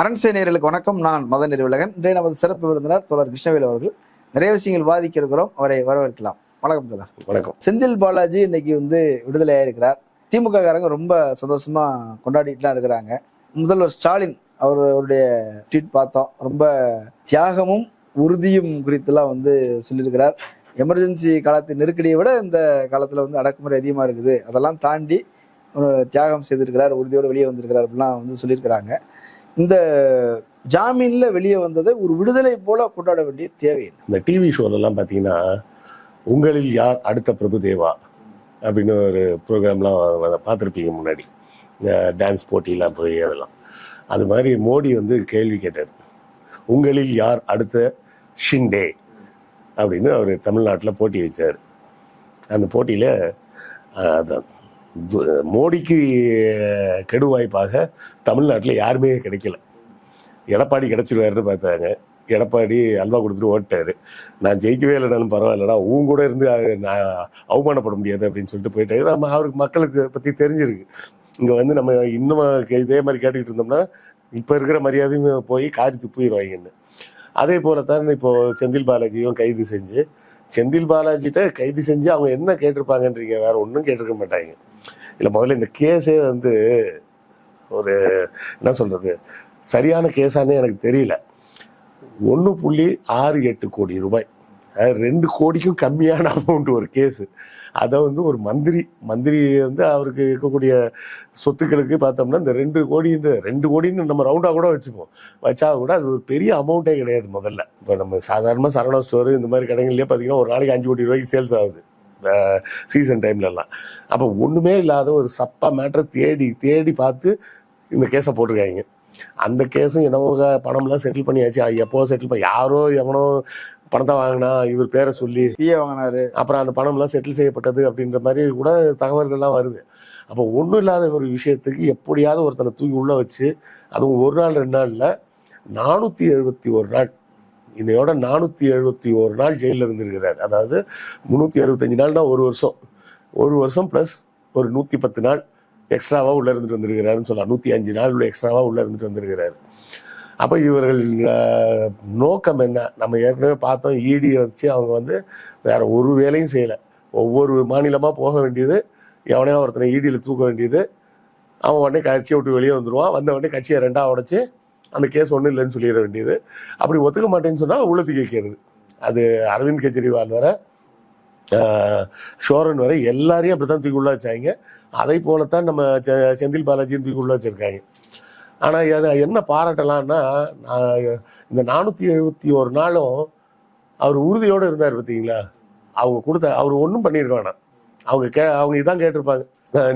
அரண்சை நேயர்களுக்கு வணக்கம். நான் மத நிறுவலகன் இன்றைய நமது சிறப்பு விருந்தினர் தோழர் கிருஷ்ணவேல் அவர்கள். நிறைய விஷயங்கள் வாதிக்க இருக்கிறோம் அவரை வரவேற்கலாம். வணக்கம் தோழர். வணக்கம். செந்தில் பாலாஜி இன்னைக்கு வந்து விடுதலை ஆயிருக்கிறார். திமுக காரங்க ரொம்ப சந்தோஷமா கொண்டாடிட்டுலாம் இருக்கிறாங்க. முதல்வர் ஸ்டாலின் அவருடைய ட்வீட் பார்த்தோம். ரொம்ப தியாகமும் உறுதியும் குறித்துலாம் வந்து சொல்லியிருக்கிறார். எமர்ஜென்சி காலத்தின் நெருக்கடியை விட இந்த காலத்துல வந்து அடக்குமுறை அதிகமா இருக்குது. அதெல்லாம் தாண்டி தியாகம் செய்திருக்கிறார். உறுதியோடு வெளியே வந்திருக்கிறார் அப்படிலாம் வந்து சொல்லியிருக்கிறாங்க. இந்த ஜாமீன்ல வெளியே வந்ததை ஒரு விடுதலை போல கொண்டாட வேண்டிய தேவை இந்த டிவி ஷோலெல்லாம் பார்த்தீங்கன்னா உங்களில் யார் அடுத்த பிரபுதேவா அப்படின்னு ஒரு ப்ரோக்ராம்லாம் பார்த்துருப்பீங்க முன்னாடி. இந்த டான்ஸ் போட்டியெல்லாம் போய் அதெல்லாம். அது மாதிரி மோடி வந்து கேள்வி கேட்டார். உங்களில் யார் அடுத்த ஷிண்டே அப்படின்னு அவர் தமிழ்நாட்டில் போட்டி வச்சார். அந்த போட்டியில் அதான். மோடிக்கு கெடுவாய்ப்பாக தமிழ்நாட்டில் யாருமே கிடைக்கல. எடப்பாடி கிடைச்சிருவாருன்னு பார்த்தாங்க. எடப்பாடி அல்வா கொடுத்துட்டு ஓட்டாரு நான் ஜெயிக்கவே இல்லைனாலும் பரவாயில்லடா உன் கூட இருந்து நான் அவமானப்பட முடியாது அப்படின்னு சொல்லிட்டு போயிட்டாரு. நம்ம அவருக்கு மக்களுக்கு பற்றி தெரிஞ்சிருக்கு. இங்கே வந்து நம்ம இன்னும் இதே மாதிரி கேட்டுக்கிட்டு இருந்தோம்னா இப்போ இருக்கிற மரியாதையும் போய் காரி துப்பிடுவாங்கன்னு. அதே போல தான் இப்போ செந்தில் பாலாஜியும் கைது செஞ்சு செந்தில் பாலாஜிட்ட கைது செஞ்சு அவங்க என்ன கேட்டிருப்பாங்கன்றீங்க? வேற ஒன்றும் கேட்டிருக்க மாட்டாங்க. இல்லை முதல்ல இந்த கேஸே வந்து ஒரு என்ன சொல்றது? சரியான கேஸானே எனக்கு தெரியல. ஒன்று புள்ளி ஆறு எட்டு கோடி ரூபாய். ரெண்டு கோடிக்கும் கம்மியான அமௌண்ட் ஒரு கேஸு அதை வந்து ஒரு மந்திரி மந்திரி வந்து அவருக்கு இருக்கக்கூடிய சொத்துக்களுக்கு பார்த்தோம்னா இந்த ரெண்டு கோடின்ற ரெண்டு கோடின்னு நம்ம ரவுண்டாக கூட வச்சுப்போம். வச்சா கூட அது ஒரு பெரிய அமௌண்ட்டே கிடையாது முதல்ல. இப்போ நம்ம சாதாரணமாக சரவணா ஸ்டோரு இந்த மாதிரி கடைகள்லேயே பார்த்தீங்கன்னா ஒரு நாளைக்கு அஞ்சு கோடி ரூபாய்க்கு சேல்ஸ் ஆகுது. சீசன் டைம்லலாம் அப்போ ஒன்றுமே இல்லாத ஒரு சப்பா மேட்டரை தேடி தேடி பார்த்து இந்த கேஸை போட்டிருக்காங்க. அந்த கேஸும் என்னவோ பணம்லாம் செட்டில் பண்ணியாச்சு. எப்போ செட்டில் பண்ணி யாரோ எவனோ பணத்தை வாங்கினா இவர் பேரை சொல்லி பிஏ வாங்கினாரு. அப்புறம் அந்த பணம்லாம் செட்டில் செய்யப்பட்டது அப்படின்ற மாதிரி கூட தகவல்கள்லாம் வருது. அப்போ ஒன்றும் இல்லாத ஒரு விஷயத்துக்கு எப்படியாவது ஒருத்தனை தூக்கி உள்ளே வச்சு அதுவும் ஒரு நாள் ரெண்டு நாளில் நானூற்றி எழுபத்தி ஒரு நாள். இன்னையோட நானூற்றி எழுபத்தி ஒரு நாள் ஜெயிலில் இருந்திருக்கிறார். அதாவது முந்நூற்றி அறுபத்தஞ்சு நாள்னா ஒரு வருஷம். ஒரு வருஷம் ப்ளஸ் ஒரு நூற்றி பத்து நாள் எக்ஸ்ட்ராவாக உள்ளே இருந்துட்டு வந்திருக்கிறாருன்னு சொல்லலாம். நூற்றி அஞ்சு நாள் உள்ள எக்ஸ்ட்ராவாக உள்ளே இருந்துட்டு வந்திருக்கிறாரு. அப்போ இவர்கள் நோக்கம் என்ன? நம்ம ஏற்கனவே பார்த்தோம் ஈடியை வச்சு அவங்க வந்து வேற ஒரு வேலையும் செய்யலை. ஒவ்வொரு மாநிலமாக போக வேண்டியது எவனையோ ஒருத்தனை ஈடியில் தூக்க வேண்டியது. அவன் உடனே கட்சியை விட்டு வெளியே வந்துடுவான் வந்த உடனே கட்சியை ரெண்டாக உடச்சி அந்த கேஸ் ஒன்றும் இல்லைன்னு சொல்லிட வேண்டியது. அப்படி ஒத்துக்க மாட்டேன்னு சொன்னால் உள்ளத்துக்கு வைக்கிறது அது அரவிந்த் கெஜ்ரிவால் வர ஷோரன் வரை எல்லாரையும் அப்படி தான் தூக்கி உள்ள வச்சாங்க. அதை போலத்தான் நம்ம செ- செந்தில் பாலாஜியும் தூக்கி உள்ள வச்சுருக்காங்க. ஆனால் என்ன பாராட்டலாம்னா நான் இந்த நானூற்றி எழுபத்தி ஒரு நாளும் அவர் உறுதியோடு இருந்தார் பார்த்தீங்களா அவங்க கொடுத்த அவர் ஒன்றும் பண்ணியிருக்க வேணாம். அவங்க கே அவங்க இதான் கேட்டிருப்பாங்க.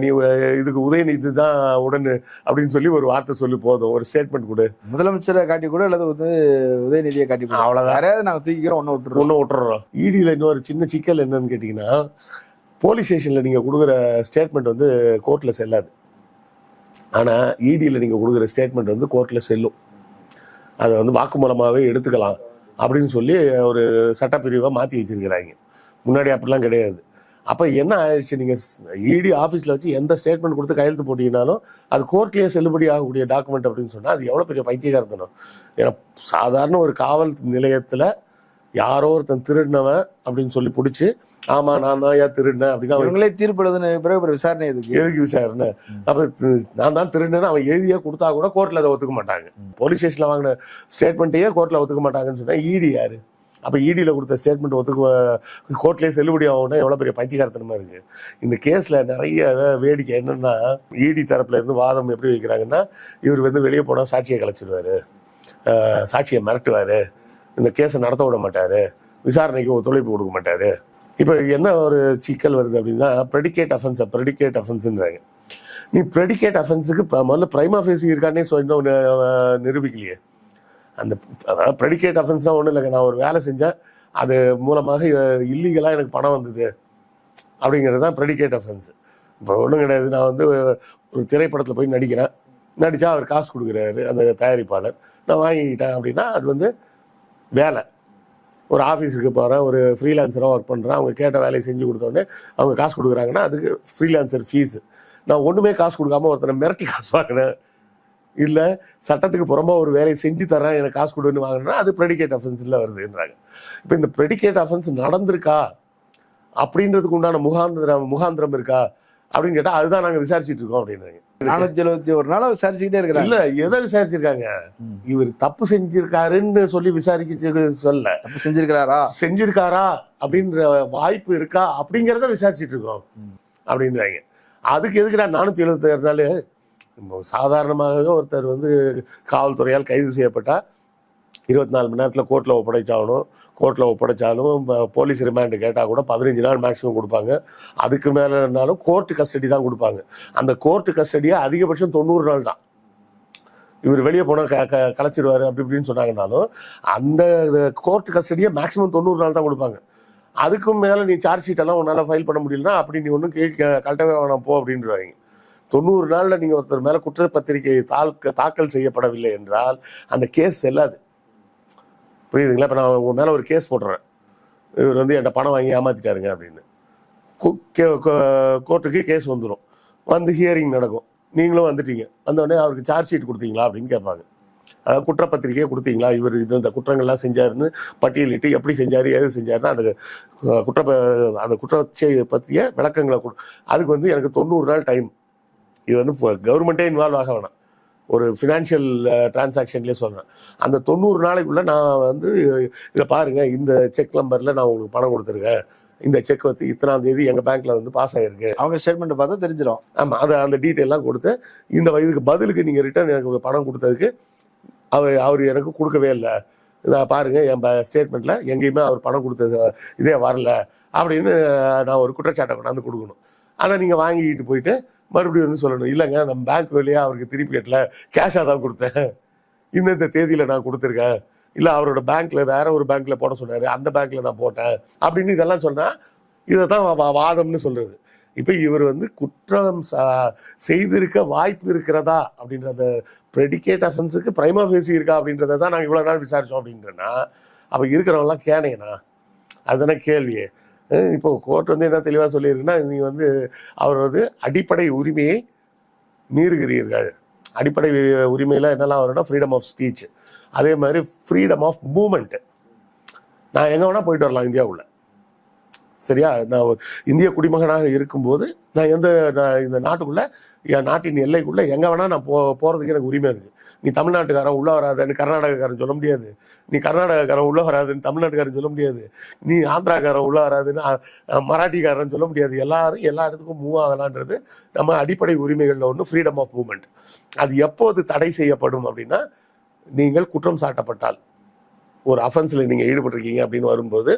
நீ இதுக்கு உதயநிதி தான் உடனே அப்படின்னு சொல்லி ஒரு வார்த்தை சொல்லி போதும். ஒரு ஸ்டேட்மெண்ட் கொடு. முதலமைச்சரை காட்டி கூட அல்லது வந்து உதயநிதியை காட்டி கூட. அவ்வளவுதான். யாரையாவது நாங்க தூக்கிக்கிறோம் ஒண்ணு விட்டுருவோம் ஒன்று விட்டுறோம். இடியில் இன்னொரு சின்ன சிக்கல் என்னன்னு கேட்டிங்கன்னா போலீஸ் ஸ்டேஷனில் நீங்கள் கொடுக்குற ஸ்டேட்மெண்ட் வந்து கோர்ட்டில் செல்லாது. ஆனால் இடியில் நீங்கள் கொடுக்குற ஸ்டேட்மெண்ட் வந்து கோர்ட்டில் செல்லும். அதை வந்து வாக்குமூலமாகவே எடுத்துக்கலாம் அப்படின்னு சொல்லி ஒரு சட்டப்பிரிவை மாற்றி வச்சிருக்கிறாங்க. முன்னாடி அப்படிலாம் கிடையாது. அப்போ என்ன ஆயிடுச்சு? நீங்கள் இடி ஆஃபீஸில் வச்சு எந்த ஸ்டேட்மெண்ட் கொடுத்து கையெழுத்து போட்டீங்கனாலும் அது கோர்ட்லேயே செல்லுபடி ஆகக்கூடிய டாக்குமெண்ட் அப்படின்னு சொன்னால் அது எவ்வளோ பெரிய பைத்தியகாரத்தனம். ஏன்னா சாதாரண ஒரு காவல் நிலையத்தில் யாரோ ஒருத்தன் திருடினவன் அப்படின்னு சொல்லி பிடிச்சி ஆமாம் நான் தான் ஏன் திருடினேன் அப்படின்னு அவன் இவங்களே தீர்ப்பு எழுதுன பிறகு அப்புறம் விசாரணை எதுக்கு? எதுக்கு விசாரணை? அப்ப தி- நான் தான் திருடுனேன்னு அவன் எழுதியே கொடுத்தா கூட கோர்ட்ல அதை ஒத்துக்க மாட்டாங்க. போலீஸ் ஸ்டேஷன்ல வாங்கின ஸ்டேட்மெண்ட்டையே கோர்ட்ல ஒத்துக்க மாட்டாங்கன்னு சொன்னா ஈடி யாரு? அப்ப இடியில கொடுத்த ஸ்டேட்மெண்ட் ஒத்துக்க கோர்ட்லயே செல்லுபடி ஆகும்னா எவ்வளவு பெரிய பைத்தியகாரத்தனமா இருக்கு? இந்த கேஸ்ல நிறைய வேடிக்கை என்னன்னா இடி தரப்புல இருந்து வாதம் எப்படி வைக்கிறாங்கன்னா இவர் வந்து வெளியே போனா சாட்சியை கலைச்சிடுவாரு சாட்சியை மிரட்டுவாரு. இந்த கேஸை நடத்த விட மாட்டாரு. விசாரணைக்கு ஒத்துழைப்பு கொடுக்க மாட்டாரு. இப்போ என்ன ஒரு சிக்கல் வருது அப்படின்னா ப்ரெடிகேட் அஃபென்ஸ் ப்ரெடிகேட் அஃபென்ஸ்ன்றாங்க நீ ப்ரெடிகேட் அஃபென்ஸுக்கு இப்போ முதல்ல பிரைமா ஃபேசி இருக்கானே சொன்ன நிரூபிக்கலையே. அந்த அதாவது ப்ரெடிகேட் அஃபென்ஸ்னால் ஒன்றும் இல்லைங்க. நான் ஒரு வேலை செஞ்சேன். அது மூலமாக இல்லீகலாக எனக்கு பணம் வந்தது. அப்படிங்கிறது தான் ப்ரெடிகேட் அஃபென்ஸ் இப்போ ஒன்றும் கிடையாது. நான் வந்து ஒரு திரைப்படத்தில் போய் நடிக்கிறேன். நடித்தா அவர் காசு கொடுக்குறாரு அந்த தயாரிப்பாளர். நான் வாங்கிக்கிட்டேன் அப்படின்னா அது வந்து வேலை. ஒரு ஆஃபீஸுக்கு போகிறேன் ஒரு ஃப்ரீலான்சராக ஒர்க் பண்ணுறேன் அவங்க கேட்ட வேலையை செஞ்சு கொடுத்தோடனே அவங்க காசு கொடுக்குறாங்கன்னா அதுக்கு ஃப்ரீலான்சர் ஃபீஸு நான் ஒன்றுமே காசு கொடுக்காம ஒருத்தனை மிரட்டி காசு வாங்கினேன். இல்லை சட்டத்துக்கு புறம்பா ஒரு வேலையை செஞ்சு தரேன் எனக்கு காசு கொடுன்னு வாங்கினா அது ப்ரெடிகேட் அஃபென்ஸில் வருதுன்றாங்க. இப்போ இந்த ப்ரெடிகேட் அஃபென்ஸ் நடந்திருக்கா? அப்படின்றதுக்கு உண்டான முகாந்திரம் முகாந்திரம் இருக்கா? அப்படின்னு கேட்டால் அதுதான் நாங்கள் விசாரிச்சுட்டு இருக்கோம் அப்படின்றாங்க. நானூத்தி எழுபத்தி ஒரு நாளா விசாரிச்சுக்கிட்டே இருக்கிறாங்க இல்ல எதை விசாரிச்சிருக்காங்க. இவர் தப்பு செஞ்சிருக்காருன்னு சொல்லி விசாரிக்க சொல்ல தப்பு செஞ்சிருக்கிறாரா? செஞ்சிருக்காரா அப்படின்ற வாய்ப்பு இருக்கா அப்படிங்கிறத விசாரிச்சுட்டு இருக்கோம். அப்படின்றாங்க. அதுக்கு எதுக்குடா நானூத்தி எழுபத்தி நாள்? சாதாரணமாக ஒருத்தர் வந்து காவல்துறையால் கைது செய்யப்பட்டா இருபத்தி நாலு மணி நேரத்தில் கோர்ட்டில் ஒப்படைச்சாகணும் கோர்ட்டில் ஒப்படைச்சாலும் போலீஸ் ரிமாண்டு கேட்டால் கூட பதினஞ்சு நாள் மேக்ஸிமம் கொடுப்பாங்க. அதுக்கு மேலேனாலும் கோர்ட்டு கஸ்டடி தான் கொடுப்பாங்க. அந்த கோர்ட்டு கஸ்டடியை அதிகபட்சம் தொண்ணூறு நாள் தான். இவர் வெளியே போனால் க க கலைச்சிருவார் அப்படி இப்படின்னு சொன்னாங்கனாலும் அந்த கோர்ட் கஸ்டடியை மேக்ஸிமம் தொண்ணூறு நாள் தான் கொடுப்பாங்க. அதுக்கும் மேலே நீ சார்ஜ் ஷீட்டெல்லாம் உன்னால் ஃபைல் பண்ண முடியலன்னா அப்படி நீ ஒன்றும் கேட்க கழட்டவே வேணாம் போ அப்படின்றாங்க. தொண்ணூறு நாளில் நீங்கள் ஒருத்தர் மேலே குற்றப்பத்திரிகை தாக்க தாக்கல் செய்யப்படவில்லை என்றால் அந்த கேஸ் செல்லாது. புரியுதுங்களா? இப்போ நான் உங்கள் மேலே ஒரு கேஸ் போடுறேன் இவர் வந்து என்கிட்ட பணம் வாங்கி ஏமாத்திட்டாருங்க அப்படின்னு. கே- கோ- கோர்ட்டுக்கு கேஸ் வந்துடும் வந்து ஹியரிங் நடக்கும். நீங்களும் வந்துட்டீங்க. வந்தோடனே அவருக்கு சார்ஜ் ஷீட் கொடுத்தீங்களா அப்படின்னு கேட்பாங்க. அதாவது குற்றப்பத்திரிகையை கொடுத்தீங்களா? இவர் இது இந்த குற்றங்கள்லாம் செஞ்சாருன்னு பட்டியலிட்டு எப்படி செஞ்சார் எது செஞ்சாருன்னு அந்த குற்ற அந்த குற்றச்சை பற்றிய விளக்கங்களை கொடு அதுக்கு வந்து எனக்கு தொண்ணூறு நாள் டைம் இது வந்து கவர்மெண்ட்டே இன்வால்வ் ஆக வேணாம். ஒரு ஃபினான்ஷியல் டிரான்சாக்ஷன்லேயே சொல்கிறேன் அந்த தொண்ணூறு நாளைக்குள்ள நான் வந்து இதை பாருங்க இந்த செக் நம்பரில் நான் உங்களுக்கு பணம் கொடுத்துருக்கேன். இந்த செக் வந்து இத்தனாம் தேதி எங்கள் பேங்க்ல வந்து பாஸ் ஆகிருக்கு அவங்க ஸ்டேட்மெண்ட் பார்த்தா தெரிஞ்சிடும் ஆமாம் அதை அந்த டீட்டெயிலாம் கொடுத்து இந்த இதுக்கு பதிலுக்கு நீங்கள் ரிட்டர்ன் எனக்கு பணம் கொடுத்ததுக்கு அவர் அவர் எனக்கு கொடுக்கவே இல்லை. இதை பாருங்க என் ஸ்டேட்மெண்ட்ல எங்கேயுமே அவர் பணம் கொடுத்தது இதே வரல அப்படின்னு நான் ஒரு குற்றச்சாட்டை கொண்டாந்து கொடுக்கணும். அதை நீங்கள் வாங்கிக்கிட்டு போயிட்டு மறுபடியும் வந்து சொல்லணும். இல்லைங்க நம்ம பேங்க் வழியாக அவருக்கு திருப்பி கட்டல. கேஷாக தான் கொடுத்தேன். இந்த இந்த தேதியில் நான் கொடுத்துருக்கேன். இல்லை அவரோட பேங்க்கில் வேற ஒரு பேங்க்கில் போட சொன்னார். அந்த பேங்க்கில் நான் போட்டேன். அப்படின்னு இதெல்லாம் சொன்னால் இதை தான் வா- வாதம்னு சொல்கிறது இப்போ இவர் வந்து குற்றம் செய்திருக்க வாய்ப்பு இருக்கிறதா அப்படின்றத ப்ரெடிகேட் அஃபென்ஸுக்கு பிரைமா ஃபேசி இருக்கா அப்படின்றத தான் நாங்கள் இவ்வளோ நாள் விசாரித்தோம் அப்படின்றனா அப்போ இருக்கிறவங்களாம் கேனேனா? அதுதானே கேள்வியே. இப்போ கோர்ட் வந்து என்ன தெளிவாக சொல்லியிருக்குன்னா நீங்கள் வந்து அவர் வந்து அடிப்படை உரிமையை மீறுகிறீர்கள். அடிப்படை உரிமையில் என்னெல்லாம் வரும்னா ஃப்ரீடம் ஆஃப் ஸ்பீச் அதே மாதிரி ஃப்ரீடம் ஆஃப் மூமெண்ட்டு நான் எங்கே வேணால் போயிட்டு வரலாம் இந்தியாவுக்குள்ள. சரியா? நான் இந்திய குடிமகனாக இருக்கும்போது நான் எந்த நான் இந்த நாட்டுக்குள்ளே என் நாட்டின் எல்லைக்குள்ளே எங்கே வேணால் நான் போ போகிறதுக்கு எனக்கு உரிமை இருக்குது நீ தமிழ்நாட்டுக்காரன் உள்ளே வராதன்னு கர்நாடகக்காரன் சொல்ல முடியாது. நீ கர்நாடகக்காரன் உள்ளே வராதுன்னு தமிழ்நாட்டுக்காரன் சொல்ல முடியாது. நீ ஆந்திராக்காரன் உள்ளே வராதுன்னு மராட்டிக்காரன் சொல்ல முடியாது. எல்லாரும் எல்லா இடத்துக்கும் மூவ் ஆகலான்றது நம்ம அடிப்படை உரிமைகளில் ஒன்று ஃப்ரீடம் ஆஃப் மூமெண்ட் அது எப்போது தடை செய்யப்படும் அப்படின்னா நீங்கள் குற்றம் சாட்டப்பட்டால். ஒரு அஃபென்ஸில் நீங்கள் ஈடுபட்டிருக்கீங்க அப்படின்னு வரும்போது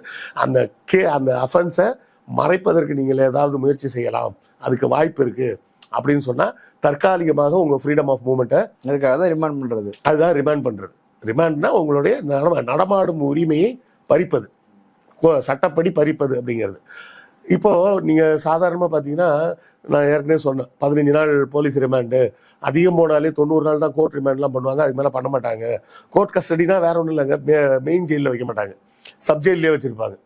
அந்த கே அந்த அஃபென்ஸை மறைப்பதற்கு நீங்கள் ஏதாவது முயற்சி செய்யலாம். அதுக்கு வாய்ப்பு இருக்குது அப்படின்னு சொன்னால் தற்காலிகமாக உங்கள் ஃப்ரீடம் ஆஃப் மூமெண்ட்டை அதுக்காக தான் ரிமாண்ட் பண்றது. அதுதான் ரிமாண்ட் பண்ணுறது ரிமாண்ட்னா உங்களுடைய நடமா நடமாடும் உரிமையை பறிப்பது. சட்டப்படி பறிப்பது அப்படிங்கிறது. இப்போ நீங்கள் சாதாரணமாக பார்த்தீங்கன்னா நான் ஏற்கனவே சொன்னேன் பதினஞ்சு நாள் போலீஸ் ரிமாண்டு அதிகம் போனாலே தொண்ணூறு நாள் தான் கோர்ட் ரிமாண்ட்லாம் பண்ணுவாங்க அதுக்கு மேலே பண்ண மாட்டாங்க. கோர்ட் கஸ்டடினா வேற ஒன்றும் இல்லைங்க மெயின் ஜெயிலில் வைக்க மாட்டாங்க. சப் ஜெயிலே வச்சுருப்பாங்க.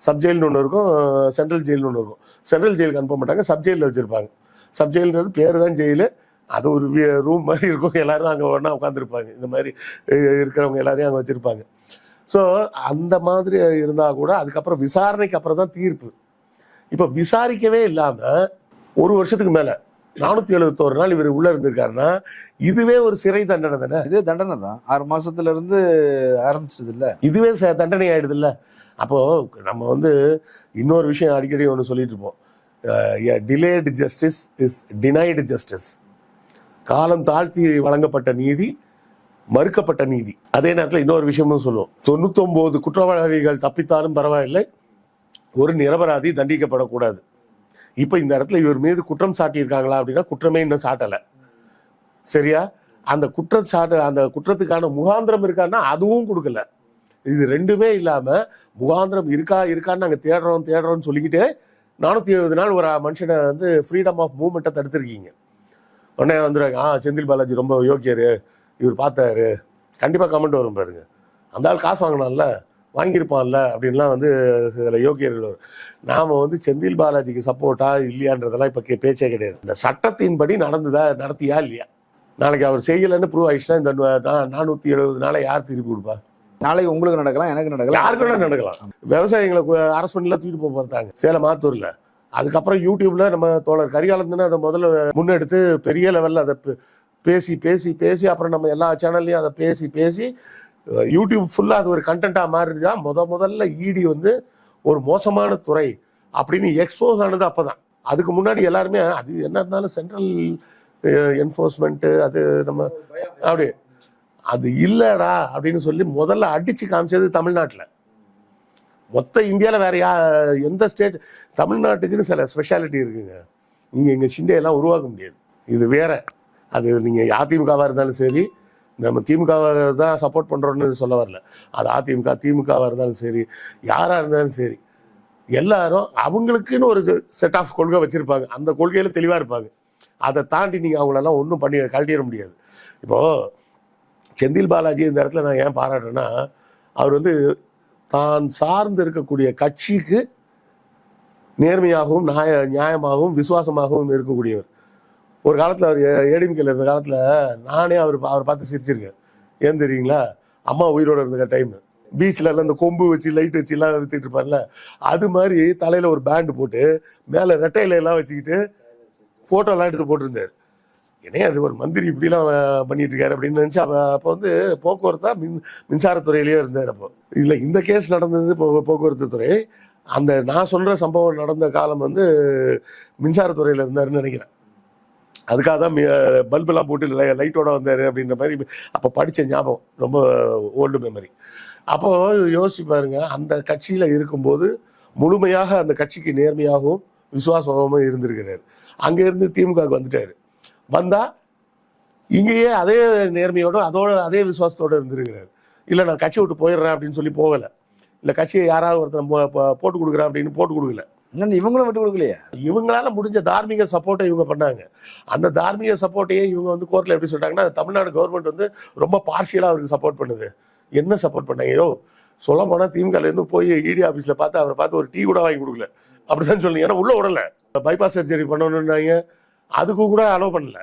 சப் ஜெயில்னு ஒன்று இருக்கும் சென்ட்ரல் ஜெயில்னு ஒன்று இருக்கும். சென்ட்ரல் ஜெயிலுக்கு அனுப்ப மாட்டாங்க சப் ஜெயிலில் வச்சுருப்பாங்க. சப் ஜெயிலுங்கிறது பேர் தான் ஜெயிலு அது ஒரு ரூம் மாதிரி இருக்கும் எல்லாரும் அங்கே ஒன்றா உட்காந்துருப்பாங்க இந்த மாதிரி இருக்கிறவங்க எல்லாரையும் அங்கே வச்சுருப்பாங்க. ஸோ அந்த மாதிரி இருந்தால் கூட அதுக்கப்புறம் விசாரணைக்கு அப்புறம் தான் தீர்ப்பு. இப்போ விசாரிக்கவே இல்லாமல் ஒரு வருஷத்துக்கு மேலே நானூற்றி எழுபத்தோரு நாள் இவர் உள்ளே இருந்திருக்காருன்னா இதுவே ஒரு சிறை தண்டனை தானே? இதே தண்டனை தான். ஆறு மாசத்துல இருந்து ஆரம்பிச்சிருது இல்ல இதுவே தண்டனை ஆயிடுதுல்ல. அப்போ நம்ம வந்து இன்னொரு விஷயம் அடிக்கடி ஒன்று சொல்லிட்டு இருப்போம். Delayed justice is denied justice காலம் தாழ்த்தி வழங்கப்பட்ட நீதி மறுக்கப்பட்ட நீதி. அதே நேரத்தில் இன்னொரு விஷயமும் சொல்லுவோம். தொண்ணூத்தொன்பது குற்றவாளிகள் தப்பித்தாலும் பரவாயில்லை. ஒரு நிரபராதி தண்டிக்கப்படக்கூடாது. இப்போ இந்த இடத்துல இவர் மீது குற்றம் சாட்டியிருக்காங்களா அப்படின்னா குற்றமே இன்னும் சாட்டலை. சரியா? அந்த குற்றச்சாட்டு அந்த குற்றத்துக்கான முகாந்திரம் இருக்கான்னா அதுவும் கொடுக்கல. இது ரெண்டுமே இல்லாமல் முகாந்திரம் இருக்கா இருக்கான்னு நாங்கள் தேடுறோம் தேடுறோம்னு சொல்லிக்கிட்டு நானூற்றி எழுபது நாள் ஒரு மனுஷனை வந்து ஃப்ரீடம் ஆஃப் மூவ்மெண்ட்டை தடுத்துருக்கீங்க. உடனே வந்துடுவாங்க ஆ செந்தில் பாலாஜி ரொம்ப யோக்கியர் இவர் பார்த்தாரு. கண்டிப்பாக கமெண்ட் வரும் பாருங்க. அந்த ஆள் காசு வாங்கினான்ல. வாங்கியிருப்பான்ல அப்படின்லாம் வந்து சில யோக்கியர்கள் வரும். நாம வந்து செந்தில் பாலாஜிக்கு சப்போர்ட்டா இல்லையான்றதெல்லாம் இப்ப கே- பேச்சே கிடையாது. இந்த சட்டத்தின்படி நடந்ததா நடத்தியா இல்லையா? நாளைக்கு அவர் செய்யலைன்னு ப்ரூவ் ஆயிடுச்சுன்னா இந்த நா- நானூத்தி எழுபது நாளை யார் திருப்பி கொடுப்பா? நாளைக்கு உங்களுக்கு நடக்கலாம் எனக்கு நடக்கலாம். யாருக்கு நடக்கலாம். விவசாயிகளை அரசு பண்ணிலாம் தூக்கிட்டு போக பார்த்தாங்க. சேலம் ஆத்தூர்ல அதுக்கப்புறம் யூடியூப்ல நம்ம தோழர் கரிகாலந்தன அதை முதல்ல முன்னெடுத்து பெரிய லெவல்ல அதை பேசி பேசி பேசி அப்புறம் நம்ம எல்லா சேனல்லையும் அதை பேசி பேசி யூடியூப் ஃபுல்லாக அது ஒரு கண்டென்ட்டா தான் முத முதல்ல இடி வந்து ஒரு மோசமான துறை அப்படின்னு எக்ஸ்போஸ் ஆனது அப்போ தான் அதுக்கு முன்னாடி எல்லாருமே அது என்ன இருந்தாலும் சென்ட்ரல் என்ஃபோர்ஸ்மெண்ட்டு அது நம்ம அப்படி. அது இல்லைடா அப்படின்னு சொல்லி முதல்ல அடித்து காமிச்சது தமிழ்நாட்டில். மொத்த இந்தியாவில் வேற யா எந்த ஸ்டேட் தமிழ்நாட்டுக்குன்னு சில ஸ்பெஷாலிட்டி இருக்குங்க. நீங்கள் இங்கே சிண்டையெல்லாம் உருவாக்க முடியாது. இது வேற. அது நீங்கள் அதிமுகவாக இருந்தாலும் சரி நம்ம திமுகவை தான் சப்போர்ட் பண்ணுறோன்னு சொல்ல வரல. அது அதிமுக திமுகவாக இருந்தாலும் சரி யாராக இருந்தாலும் சரி எல்லாரும் அவங்களுக்குன்னு ஒரு செட் ஆஃப் கொள்கை வச்சுருப்பாங்க. அந்த கொள்கையில் தெளிவாக இருப்பாங்க. அதை தாண்டி நீங்கள் அவங்களெல்லாம் ஒன்றும் பண்ணி கழட்டிட முடியாது. இப்போது செந்தில் பாலாஜி இந்த இடத்துல நான் ஏன் பாராட்டுறேன்னா அவர் வந்து தான் சார்ந்து இருக்கக்கூடிய கட்சிக்கு நேர்மையாகவும் நியாய நியாயமாகவும் விசுவாசமாகவும் இருக்கக்கூடியவர். ஒரு காலத்தில் அவர் ஏடிஎம்கேல இருந்த காலத்தில் நானே அவர் அவர் பார்த்து சிரிச்சிருக்கேன். ஏன் தெரியுங்களா? அம்மா உயிரோட இருந்த டைம் பீச்சில் எல்லாம் இந்த கொம்பு வச்சு லைட் வச்சு எல்லாம் வித்துட்டு இருப்பார்ல. அது மாதிரி தலையில் ஒரு பேண்டு போட்டு மேலே ரெட்டையில எல்லாம் வச்சுக்கிட்டு ஃபோட்டோலாம் எடுத்து போட்டிருந்தார். என்னையே அது ஒரு மந்திரி இப்படிலாம் பண்ணிட்டு இருக்காரு அப்படின்னு நினச்சி அப்போ அப்போ வந்து போக்குவரத்தா மின் மின்சாரத்துறையிலேயே இருந்தார் அப்போ. இல்லை இந்த கேஸ் நடந்தது போ போக்குவரத்து துறை. அந்த நான் சொல்கிற சம்பவம் நடந்த காலம் வந்து மின்சாரத்துறையில் இருந்தாருன்னு நினைக்கிறேன். அதுக்காக தான் பல்பெல்லாம் போட்டு லை- லைட்டோட வந்தார் அப்படின்ற மாதிரி அப்போ படித்த ஞாபகம் ரொம்ப ஓல்டு மெமரி அப்போது யோசிச்சு பாருங்க அந்த கட்சியில் இருக்கும்போது முழுமையாக அந்த கட்சிக்கு நேர்மையாகவும் விசுவாசமாகவும் இருந்திருக்கிறார். அங்கேருந்து திமுகவுக்கு வந்துட்டார். வந்தால் இங்கேயே அதே நேர்மையோட அதோட அதே விசுவாசத்தோட இருந்திருக்கிறார். இல்லை நான் கட்சி விட்டு போயிடுறேன் அப்படின்னு சொல்லி போகலை. இல்லை கட்சியை யாராவது ஒருத்தன் போட்டு கொடுக்குறேன் அப்படின்னு போட்டு கொடுக்கல. இவங்களும் விட்டு கொடுக்கலையா? இவங்களால முடிஞ்ச தார்மீக சப்போர்ட்டை இவங்க பண்ணாங்க. அந்த தார்மீக சப்போர்ட்டையே இவங்க வந்து கோர்ட்ல எப்படி சொல்றாங்கன்னா தமிழ்நாடு கவர்மெண்ட் வந்து ரொம்ப பார்ஷியலாக அவருக்கு சப்போர்ட் பண்ணுது. என்ன சப்போர்ட் பண்ணாங்க? ஐயோ சொல்ல போனா திமுகல இருந்து போய் இடி ஆபீஸ்ல பார்த்து அவரை பார்த்து ஒரு டீ கூட வாங்கி கொடுக்கல. அப்படிதான் சொல்லுங்க. ஏன்னா உள்ள விடல. பைபாஸ் சர்ஜரி பண்ணணும்னாங்க. அதுக்கு கூட அலோவ் பண்ணல.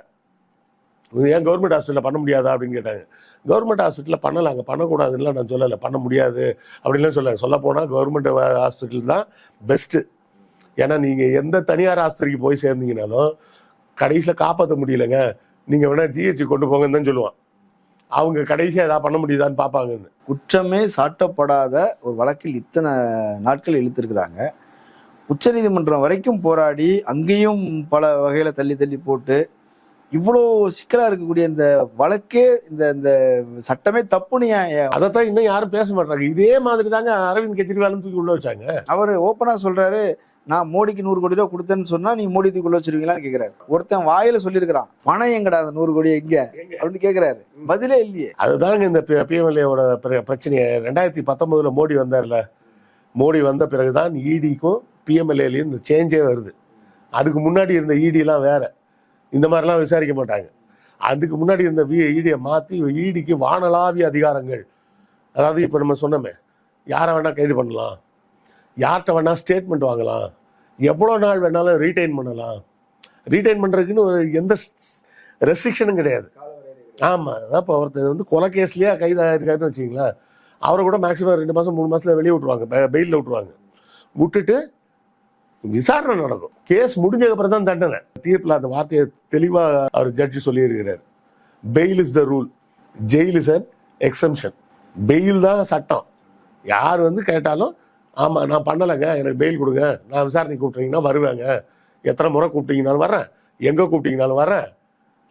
ஏன் கவர்மெண்ட் ஹாஸ்பிட்டலில் பண்ண முடியாதா அப்படின்னு கேட்டாங்க. கவர்மெண்ட் ஹாஸ்பிட்டலில் பண்ணலாங்க பண்ணக்கூடாதுன்னா நான் சொல்லலை. பண்ண முடியாது. அப்படின்லாம் சொல்ல சொல்ல போனால் கவர்மெண்ட் ஹாஸ்பிட்டல் தான் பெஸ்ட்டு ஏன்னா நீங்கள் எந்த தனியார் ஆஸ்பத்திரிக்கு போய் சேர்ந்தீங்கனாலும் கடைசியில் காப்பாற்ற முடியலங்க. நீங்கள் வேணால் ஜிஹெச் கொண்டு போங்கன்னு தான் சொல்லுவான். அவங்க கடைசியாக ஏதாவது பண்ண முடியுதான்னு பார்ப்பாங்கன்னு. குற்றமே சாட்டப்படாத ஒரு வழக்கில் இத்தனை நாட்கள் இழுத்திருக்கிறாங்க. உச்சநீதிமன்றம் வரைக்கும் போராடி அங்கேயும் பல வகையில தள்ளி தள்ளி போட்டு இவ்வளோ சிக்கலா இருக்கக்கூடிய இந்த வழக்கே இந்த இந்த சட்டமே தப்புன்னு அதைத்தான் இன்னும் யாரும் பேச மாட்டாங்க. இதே மாதிரி தாங்க அரவிந்த் கெஜ்ரிவாலும் தூக்கி உள்ள வச்சாங்க. அவர் ஓப்பனா சொல்றாரு நான் மோடிக்கு நூறு கோடி ரூபா கொடுத்தேன்னு சொன்னா நீ மோடி தூக்கி உள்ள வச்சிருவீங்களான்னு கேக்குறாரு. ஒருத்தன் வாயில சொல்லியிருக்கிறான் பணம் எங்கடா அந்த நூறு கோடி எங்க? அப்படின்னு கேக்குறாரு. பதிலே இல்லையே. அதுதாங்க இந்த பிஎம்எல்ஏவோட பிரச்சனையை. ரெண்டாயிரத்தி பத்தொன்பதுல மோடி வந்தார்ல. மோடி வந்த பிறகுதான் இடிக்கும் பிஎம்எல்ஏலையும் இந்த சேஞ்சே வருது. அதுக்கு முன்னாடி இருந்த இடிலாம் வேற. இந்த மாதிரிலாம் விசாரிக்க மாட்டாங்க. அதுக்கு முன்னாடி இருந்த இடியை மாற்றி இடிக்கு வானளாவிய அதிகாரங்கள். அதாவது இப்போ நம்ம சொன்னோமே யாரை வேணால் கைது பண்ணலாம். யார்கிட்ட வேணால் ஸ்டேட்மெண்ட் வாங்கலாம். எவ்வளோ நாள் வேணாலும் ரீட்டைன் பண்ணலாம். ரீட்டைன் பண்ணுறதுக்குன்னு ஒரு எந்த ரெஸ்ட்ரிக்ஷனும் கிடையாது. ஆமாம் அதான் இப்போ ஒருத்தர் வந்து கொலை கேஸ்லேயே கைதாயிருக்காருன்னு வச்சிங்களேன் அவரை கூட மேக்ஸிமம் ரெண்டு மாதம் மூணு மாதத்தில் வெளியே விட்ருவாங்க பெயிலில் விட்ருவாங்க விட்டுட்டு விசாரணை நடக்கும். கேஸ் முடிஞ்சதுக்கப்புறம் தான் தண்டனை. தீர்ப்பில் அந்த வார்த்தையை தெளிவாக அவர் ஜட்ஜி சொல்லியிருக்கிறார். Bail is the rule jail is an exemption bail தான் சட்டம். யார் வந்து கேட்டாலும் ஆமாம் நான் பண்ணலைங்க. எனக்கு பெயில் கொடுங்க. நான் விசாரணை கூப்பிட்டீங்கன்னா வருவேங்க. எத்தனை முறை கூப்பிட்டீங்கனாலும் வரேன் எங்கே கூப்பிட்டீங்கனாலும் வரேன்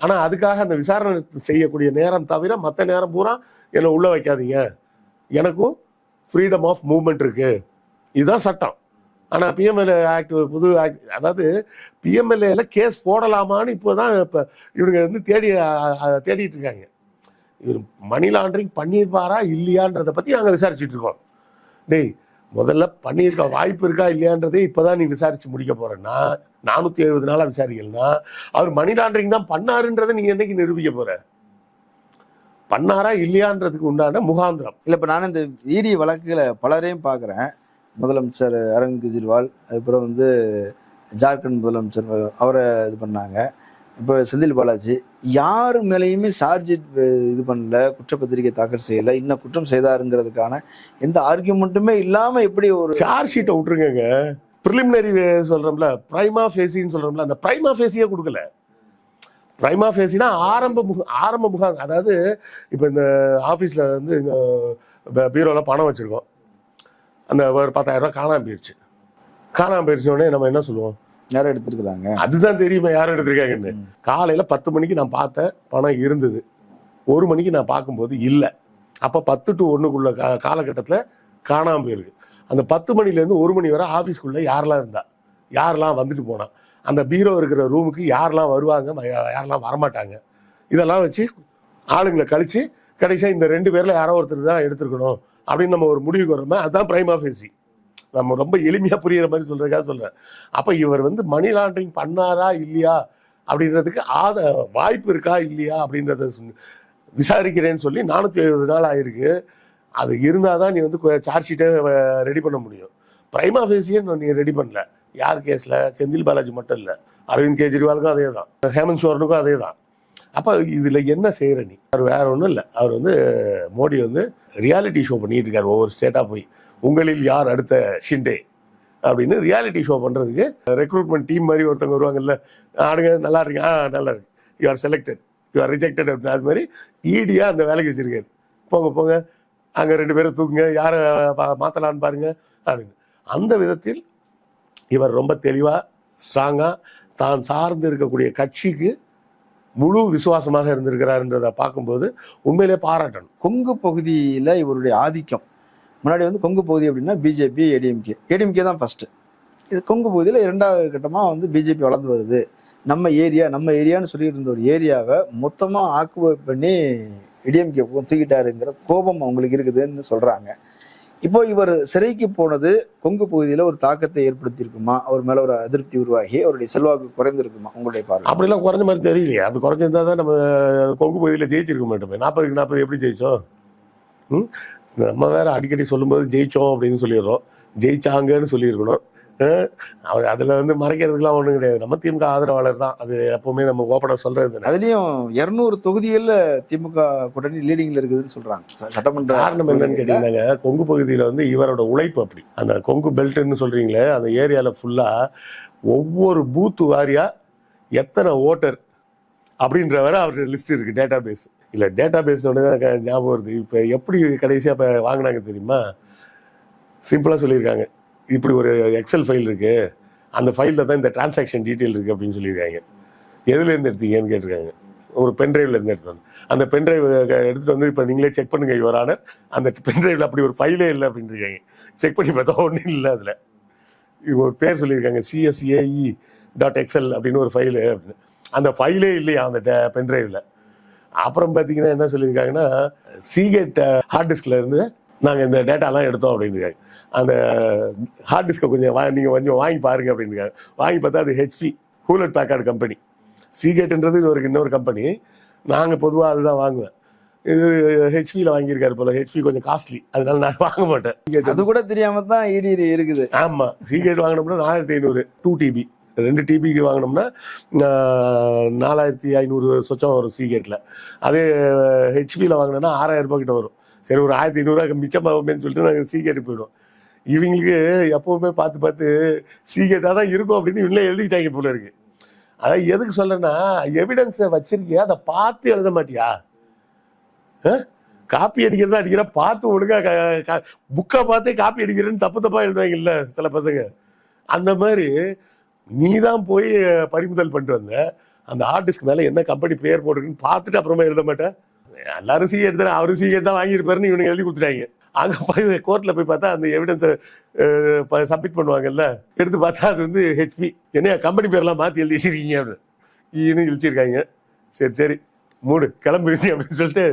ஆனால் அதுக்காக அந்த விசாரணை செய்யக்கூடிய நேரம் தவிர மற்ற நேரம் பூரா என்னை உள்ளே வைக்காதீங்க. எனக்கும் ஃப்ரீடம் ஆஃப் மூவ்மெண்ட் இருக்குது இதுதான் சட்டம். ஆனால் பிஎம்எல்ஏ ஆக்ட் புது ஆக்ட் அதாவது பிஎம்எல்ஏல கேஸ் போடலாமான்னு இப்போ தான் இப்போ இவங்க வந்து தேடி தேடிட்டு இருக்காங்க. இவர் மணி லாண்டரிங் பண்ணியிருப்பாரா இல்லையான்றதை பற்றி நாங்கள் விசாரிச்சுட்டு இருக்கோம். டேய் முதல்ல பண்ணியிருக்க வாய்ப்பு இருக்கா இல்லையான்றதே இப்போதான் நீ விசாரிச்சு முடிக்க போறேன்னா நானூற்றி எழுபது நாளாக விசாரிக்கலன்னா அவர் மணி லாண்டரிங் தான் பண்ணாருன்றதை நீ என்னைக்கு நிரூபிக்க போற? பண்ணாரா இல்லையான்றதுக்கு உண்டான முகாந்திரம். இல்ல இப்ப நான் இந்த இடி வழக்குகளை பலரையும் பார்க்குறேன். முதலமைச்சர் அரவிந்த் கெஜ்ரிவால் அதுக்கப்புறம் வந்து ஜார்க்கண்ட் முதலமைச்சர் அவரை இது பண்ணாங்க. இப்போ செந்தில் பாலாஜி யார் மேலேயுமே சார்ஜ் இது பண்ணல குற்றப்பத்திரிகை தாக்கல் செய்யலை இன்னும் குற்றம் செய்தாருங்கிறதுக்கான எந்த ஆர்கியூமெண்ட்டுமே இல்லாமல் எப்படி ஒரு சார்ஜ் ஷீட்டை விட்டுருங்க ப்ரிலிமினரி சொல்கிறோம்ல ப்ரைமா ஃபேசின்னு சொல்கிறோம்ல அந்த ப்ரைமா ஃபேஸியே கொடுக்கல. ப்ரைமா ஃபேஸினா ஆரம்ப முக ஆரம்ப முகாம் அதாவது இப்போ இந்த ஆஃபீஸில் வந்து பீரோவில் பணம் வச்சுருக்கோம். அந்த ஒரு பத்தாயிரம் காணாமல் போயிடுச்சு காணாமல் போயிடுச்சோடனே நம்ம என்ன சொல்லுவோம்? யாரும் எடுத்திருக்கிறாங்க. அதுதான் தெரியுமா யாரும் எடுத்திருக்காங்கன்னு. காலையில பத்து மணிக்கு நான் பார்த்தேன் பணம் இருந்தது. ஒரு மணிக்கு நான் பார்க்கும்போது இல்லை. அப்போ பத்து டு ஒன்றுக்குள்ள கா காலகட்டத்தில் காணாமல் போயிருக்கு. அந்த பத்து மணிலேருந்து ஒரு மணி வரை ஆஃபீஸ்க்குள்ளே யாரெல்லாம் இருந்தா? யாரெல்லாம் வந்துட்டு போனா? அந்த பீரோ இருக்கிற ரூமுக்கு யாரெல்லாம் வருவாங்க? யாரெல்லாம் வரமாட்டாங்க? இதெல்லாம் வச்சு ஆளுங்களை கழிச்சு கடைசியாக இந்த ரெண்டு பேரில் யாரோ ஒருத்தர் தான் எடுத்துருக்கணும் அப்படின்னு நம்ம ஒரு முடிவுக்கு வரோமே அதுதான் பிரைம் ஆஃபீஸி நம்ம ரொம்ப எளிமையாக புரிகிற மாதிரி சொல்றதுக்காக சொல்கிறேன் அப்போ இவர் வந்து மணி லாண்டரிங் பண்ணாரா இல்லையா அப்படின்றதுக்கு ஆத வாய்ப்பு இருக்கா இல்லையா அப்படின்றத விசாரிக்கிறேன்னு சொல்லி நானூற்றி எழுபது நாள் ஆயிருக்கு. அது இருந்தால் தான் நீ வந்து சார்ஜ் ஷீட்டை ரெடி பண்ண முடியும். பிரைமா ஃபேஸியே நீ ரெடி பண்ணல. யார் கேஸில் செந்தில் பாலாஜி மட்டும் இல்லை. அரவிந்த் கெஜ்ரிவாலுக்கும் அதே தான். ஹேமந்த் சோரனுக்கும் அதே தான். அப்போ இதில் என்ன செய்கிற நீ? அவர் வேற ஒன்றும் இல்லை. அவர் வந்து மோடி வந்து ரியாலிட்டி ஷோ பண்ணிட்டு இருக்காரு ஒவ்வொரு ஸ்டேட்டாக போய். உங்களில் யார் அடுத்த ஷிண்டே அப்படின்னு ரியாலிட்டி ஷோ பண்ணுறதுக்கு ரெக்ரூட்மெண்ட் டீம் மாதிரி ஒருத்தவங்க வருவாங்கல்ல ஆடுங்க நல்லா இருக்கீங்க ஆ நல்லா இருக்கு you are selected you are rejected அப்படின்னு. அது மாதிரி ஈடியாக அந்த வேலைக்கு வச்சிருக்காரு. போங்க போங்க. அங்கே ரெண்டு பேரும் தூக்குங்க யாரை மாற்றலான்னு பாருங்க அப்படின்னு. அந்த விதத்தில் இவர் ரொம்ப தெளிவாக ஸ்ட்ராங்காக தான் சார்ந்து இருக்கக்கூடிய கட்சிக்கு முழு விசுவாசமாக இருந்திருக்கிறார்ன்றதை பார்க்கும்போது உண்மையிலே பாராட்டணும். கொங்கு பகுதியில் இவருடைய ஆதிக்கம் முன்னாடி வந்து கொங்கு பகுதி அப்படின்னா பிஜேபி ஏடிஎம்கே ஏடிஎம்கே தான் ஃபர்ஸ்ட் இது கொங்கு பகுதியில் இரண்டாவது கட்டமாக வந்து பிஜேபி வளர்ந்து வருது. நம்ம ஏரியா நம்ம ஏரியான்னு சொல்லிட்டு இருந்த ஒரு ஏரியாவை மொத்தமாக ஆக்குபை பண்ணி ஏடிஎம்கே தூக்கிட்டாருங்கிற கோபம் அவங்களுக்கு இருக்குதுன்னு சொல்கிறாங்க இப்போ இவர் சிறைக்கு போனது கொங்கு பகுதியில் ஒரு தாக்கத்தை ஏற்படுத்தியிருக்குமா? அவர் மேலே ஒரு அதிருப்தி உருவாகி அவருடைய செல்வாக்கு குறைந்திருக்குமா? உங்களுடைய பார்வை. அப்படிலாம் குறைஞ்ச மாதிரி தெரியலையே. அது குறைஞ்சிருந்தா தான் நம்ம கொங்கு பகுதியில் ஜெயிச்சிருக்க மாட்டோமே நாற்பதுக்கு நாற்பது எப்படி ஜெயிச்சோம்? நம்ம வேற அடிக்கடி சொல்லும்போது ஜெயிச்சோம் அப்படின்னு சொல்லிடுறோம். ஜெயிச்சாங்கன்னு சொல்லியிருக்கணும். அவர் அதில் வந்து மறைக்கிறதுக்குலாம் ஒன்றும் கிடையாது. நம்ம திமுக ஆதரவாளர் தான். அது எப்பவுமே நம்ம ஓப்பனாக சொல்றது தானே. அதுலயும் இருநூறு தொகுதிகள்ல திமுக கூட்டணி லீடிங்ல இருக்குதுன்னு சொல்றாங்க. ச- சட்டமன்ற காரணம் என்னன்னு கேட்டீங்கன்னாங்க கொங்கு பகுதியில் வந்து இவரோட உழைப்பு அப்படி. அந்த கொங்கு பெல்ட்னு சொல்றீங்களே அந்த ஏரியாவில் ஃபுல்லாக ஒவ்வொரு பூத்து வாரியா எத்தனை ஓட்டர் அப்படின்ற வரை அவரோட லிஸ்ட் இருக்கு டேட்டா பேஸ் இல்லை டேட்டா பேஸ்னோடனே தான் ஞாபகம் வருது. இப்போ எப்படி கடைசியாக இப்போ வாங்கினாங்க தெரியுமா? சிம்பிளாக சொல்லியிருக்காங்க. இப்படி ஒரு எக்ஸல் ஃபைல் இருக்குது அந்த ஃபைலில் தான் இந்த டிரான்சாக்ஷன் டீட்டெயில் இருக்குது அப்படின்னு சொல்லியிருக்காங்க. எதுலேருந்து எடுத்தீங்கன்னு கேட்டிருக்காங்க. ஒரு பென்ட்ரைவ்லேருந்து எடுத்தோம். அந்த பென்ட்ரைவ் எடுத்துகிட்டு வந்து இப்போ நீங்களே செக் பண்ணுங்க யுவரான அந்த பென்ட்ரைவில் அப்படி ஒரு ஃபைலே இல்லை அப்படின்றாங்க செக் பண்ணி பார்த்தா ஒன்றும் இல்லை அதில். இவங்க ஒரு பேர் சொல்லியிருக்காங்க சிஎஸ்ஏஇ டாட் எக்ஸ்எல் அப்படின்னு ஒரு ஃபைலு அப்படின்னு அந்த ஃபைலே இல்லையா அந்த பென்ட்ரைவில் அப்புறம் பார்த்தீங்கன்னா என்ன சொல்லியிருக்காங்கன்னா சீகேட் ஹார்ட் டிஸ்கில் இருந்து நாங்கள் இந்த டேட்டாலாம் எடுத்தோம் அப்படின்றாங்க அந்த ஹார்ட் டிஸ்கை கொஞ்சம் வா நீங்கள் கொஞ்சம் வாங்கி பாருங்க அப்படின்றாங்க வாங்கி பார்த்தா அது ஹெச்பி ஹூலட் பேக்கார்டு கம்பெனி சீகேட்ன்றது ஒரு இன்னொரு கம்பெனி நாங்கள் பொதுவாக அதுதான் வாங்குவேன். இது ஹெச்பியில் வாங்கியிருக்காரு போல. ஹெச்பி கொஞ்சம் காஸ்ட்லி அதனால நான் வாங்க மாட்டேன். அது கூட தெரியாம தான் இடி இருக்குது. ஆமாம் சீகேட் வாங்கினோம்னா நாலாயிரத்தி ஐநூறு டூ டிபி ரெண்டு டிபிக்கு வாங்கினோம்னா நாலாயிரத்தி ஐநூறு சொச்சம் வரும் சீகேட்டில் அதே ஹெச்பியில் வாங்கினோம்னா ஆறாயிரம் ரூபாய் கிட்ட வரும். சரி ஒரு ஆயிரத்தி ஐநூறுரூவா மிச்சமாகுமேன்னு சொல்லிட்டு நாங்கள் சீகேட்டு போயிடுவோம். இவங்களுக்கு எப்பவுமே பார்த்து பார்த்து சீகேட்டாக தான் இருக்கும் அப்படின்னு இவங்களே எழுதிக்கிட்டாங்க போல இருக்கு. அதான் எதுக்கு சொல்லனா எவிடன்ஸை வச்சிருக்கியா அதை பார்த்து எழுத மாட்டியா? காப்பி அடிக்கிறதா அடிக்கிற பார்த்து ஒழுங்காக புக்கை பார்த்தே காப்பி அடிக்கிறேன்னு தப்பு தப்பா எழுதுவாங்கல்ல சில பசங்க. அந்த மாதிரி நீ தான் போய் பறிமுதல் பண்ணிட்டு வந்த. அந்த ஆர்டிஸ்ட் மேலே என்ன கம்பெனி பேர் போட்டிருக்குன்னு பார்த்துட்டு அப்புறமா எழுத மாட்டேன். எல்லாரும் சீ எடுத்து அவர் சீ தான் வாங்கியிருப்பாருன்னு இவனுக்கு எழுதி கொடுத்துட்டாங்க. அங்கே போய் கோர்ட்டில் போய் பார்த்தா அந்த எவிடன்ஸை சப்மிட் பண்ணுவாங்கல்ல எடுத்து பார்த்தா அது வந்து ஹெச்பி என்ன கம்பெனி பேர்லாம் மாற்றி எழுதி வச்சிருக்கீங்க அப்படின்னு. ஈன்னு இழிச்சிருக்காங்க. சரி சரி மூடு கிளம்புறீங்க அப்படின்னு சொல்லிட்டு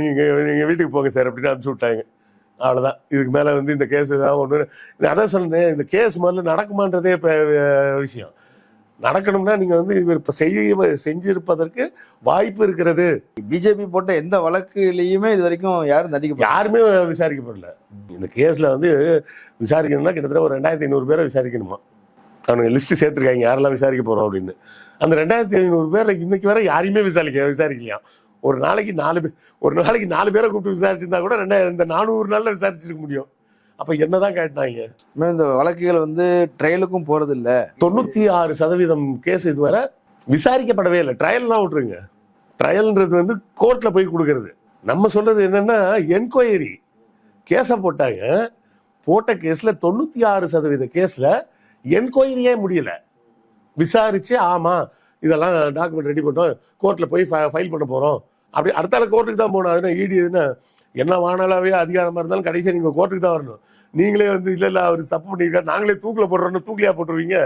நீங்கள் நீங்கள் வீட்டுக்கு போங்க சார் அப்படின்னு அனுப்பிச்சு விட்டாங்க. அவ்வளவுதான். இதுக்கு மேல வந்து இந்த கேஸ் ஏதாவது ஒன்று அதான் சொன்னேன் இந்த கேஸ் முதல்ல நடக்குமான்றதே இப்போ விஷயம். நடக்கணும்னா நீங்க வந்து இவர் இப்போ செய்ய செஞ்சிருப்பதற்கு வாய்ப்பு இருக்கிறது. பிஜேபி போட்ட எந்த வழக்குலயுமே இது வரைக்கும் யாரும் தண்டிக்க யாருமே விசாரிக்கப்படல. இந்த கேஸ்ல வந்து விசாரிக்கணும்னா கிட்டத்தட்ட ஒரு ரெண்டாயிரத்தி ஐநூறு பேரை விசாரிக்கணுமா? அவனுங்க லிஸ்ட் சேர்த்துருக்காங்க யாரெல்லாம் விசாரிக்க போறோம் அப்படின்னு. அந்த ரெண்டாயிரத்தி ஐநூறு பேர் இன்னைக்கு வரை யாரையுமே விசாரிக்க விசாரிக்கலையாம் ஒரு நாளைக்கு நாலு பேர் ஒரு நாளைக்கு நாலு பேரை கூப்பிட்டு விசாரிச்சிருந்தா கூட ரெண்டாயிரம் இந்த நானூறு நாள்ல விசாரிச்சிருக்க முடியும். அப்ப என்னதான் கேட்டாங்க? மேலும் இந்த வழக்குகள் வந்து ட்ரையலுக்கும் போறது இல்ல தொண்ணூத்தி ஆறு சதவீதம் கேஸ் இதுவரை விசாரிக்கப்படவே இல்லை. ட்ரையல் தான் விட்டுருங்க. ட்ரையல்ன்றது வந்து கோர்ட்ல போய் கொடுக்கறது. நம்ம சொல்றது என்னன்னா என்கொயரி கேஸை போட்டாங்க. போட்ட கேஸ்ல தொண்ணூத்தி ஆறு சதவீத கேஸ்ல என்கொயரியே முடியல. விசாரிச்சு ஆமா இதெல்லாம் டாக்குமெண்ட் ரெடி பண்ணோம் கோர்ட்ல போய் ஃபைல் பண்ண போறோம். அப்படி அடுத்தால கோர்ட்டுக்கு தான் போகணும். அதுனா இடி என்ன என்ன வானாலாவே அதிகாரமாக இருந்தாலும் கடைசியாக நீங்கள் கோர்ட்டுக்கு தான் வரணும். நீங்களே வந்து இல்லை இல்லை அவர் தப்பு பண்ணியிருக்காரு நாங்களே தூக்கில் போடுறோன்னு தூக்கிலியா போட்டுருவீங்க?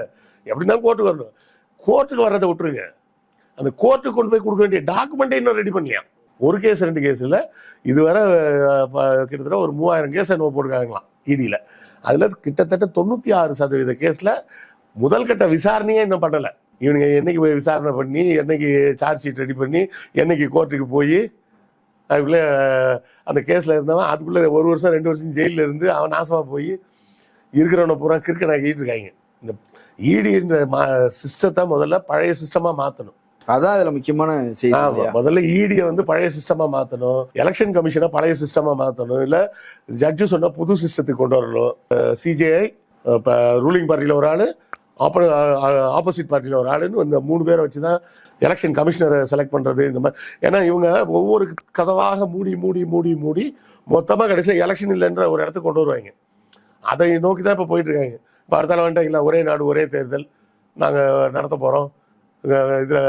எப்படி தான் கோர்ட்டுக்கு வரணும். கோர்ட்டுக்கு வர்றதை விட்டுருங்க. அந்த கோர்ட்டுக்கு கொண்டு போய் கொடுக்க வேண்டிய டாக்குமெண்ட்டை இன்னும் ரெடி பண்ணலையாம் ஒரு கேஸ் ரெண்டு கேஸ் இல்லை. இதுவரை கிட்டத்தட்ட ஒரு மூவாயிரம் கேஸ் என்னவோ போட்டிருக்காங்களாம் இடியில் அதில் கிட்டத்தட்ட தொண்ணூற்றி ஆறு சதவீத கேஸில் முதல் கட்ட விசாரணையே இன்னும் பண்ணலை. இவனுங்க என்னைக்கு போய் விசாரணை பண்ணி என்னைக்கு சார்ஜ் ஷீட் ரெடி பண்ணி என்னைக்கு கோர்ட்டுக்கு போய் அதுக்குள்ளே அந்த கேஸில் இருந்தவன் அதுக்குள்ளே ஒரு வருஷம் ரெண்டு வருஷம் ஜெயிலில் இருந்து அவன் நாசமாக போய் இருக்கிறவனை பூரா கிறுக்கனாக்கிட்டு இருக்காங்க. இந்த ஈடின்ற மா சிஸ்டத்தை முதல்ல பழைய சிஸ்டமாக மாற்றணும் அதான் இதுல முக்கியமான செய்தி முதல்ல இடியை வந்து பழைய சிஸ்டமா மாத்தணும். எலெக்ஷன் கமிஷனை பழைய சிஸ்டமா மாத்தணும். இல்ல ஜட்ஜு சொன்ன புது சிஸ்டத்துக்கு கொண்டு வரணும். சிஜேஐ இப்ப ரூலிங் பார்ட்டியில ஒரு ஆளு ஆப்போசிட் பார்ட்டியில ஒரு ஆளுன்னு இந்த மூணு பேரை வச்சு தான் எலெக்ஷன் கமிஷனரை செலக்ட் பண்றது இந்த மாதிரி. ஏன்னா இவங்க ஒவ்வொரு கதவாக மூடி மூடி மூடி மூடி மொத்தமா கடைசியில் எலெக்ஷன் இல்லைன்ற ஒரு இடத்துக்கு கொண்டு வருவாங்க. அதை நோக்கி தான் இப்போ போயிட்டு இருக்காங்க இப்போ அடுத்தால வந்துட்டாங்களா? ஒரே நாடு ஒரே தேர்தல். நாங்கள் நடத்த போகிறோம் இதில்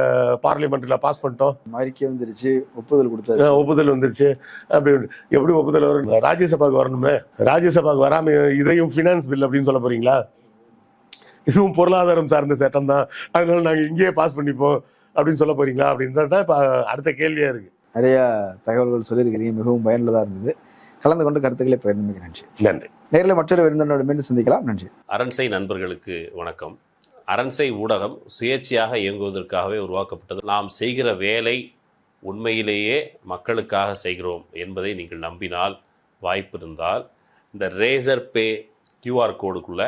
பார்லிமெண்ட்டில் பாஸ் பண்ணிட்டோம். அறிக்கை வந்துருச்சு. ஒப்புதல் கொடுத்தாரு ஒப்புதல் வந்துருச்சு. அப்படி எப்படி ஒப்புதல் வரும்? ராஜ்யசபாக்கு வரணுமே ராஜ்யசபாக்கு வராம இதையும் ஃபினான்ஸ் பில் அப்படின்னு சொல்ல போறீங்களா? இதுவும் பொருளாதாரம் சார்ந்த சட்டம் தான் அதனால நாங்கள் இங்கேயே பாஸ் பண்ணிப்போம். அப்படின்னு சொல்ல போறீங்களா? அப்படின்றது தான் இப்போ அடுத்த கேள்வியா இருக்கு. நிறைய தகவல்கள் சொல்லியிருக்கிறீங்க. மிகவும் பயனுள்ளதா இருந்தது. கலந்து கொண்டு கருத்துக்களை பகிர்ந்து நன்றி. நன்றி. நேரில் மற்றொரு விருந்தினோடு மீண்டும் சந்திக்கலாம். நன்றி. அரண்சை நண்பர்களுக்கு வணக்கம். அரண்சை ஊடகம் சுயேட்சையாக இயங்குவதற்காகவே உருவாக்கப்பட்டது. நாம் செய்கிற வேலை உண்மையிலேயே மக்களுக்காக செய்கிறோம் என்பதை நீங்கள் நம்பினால் வாய்ப்பு இருந்தால் இந்த ரேசர் பே கியூஆர் கோடுக்குள்ளே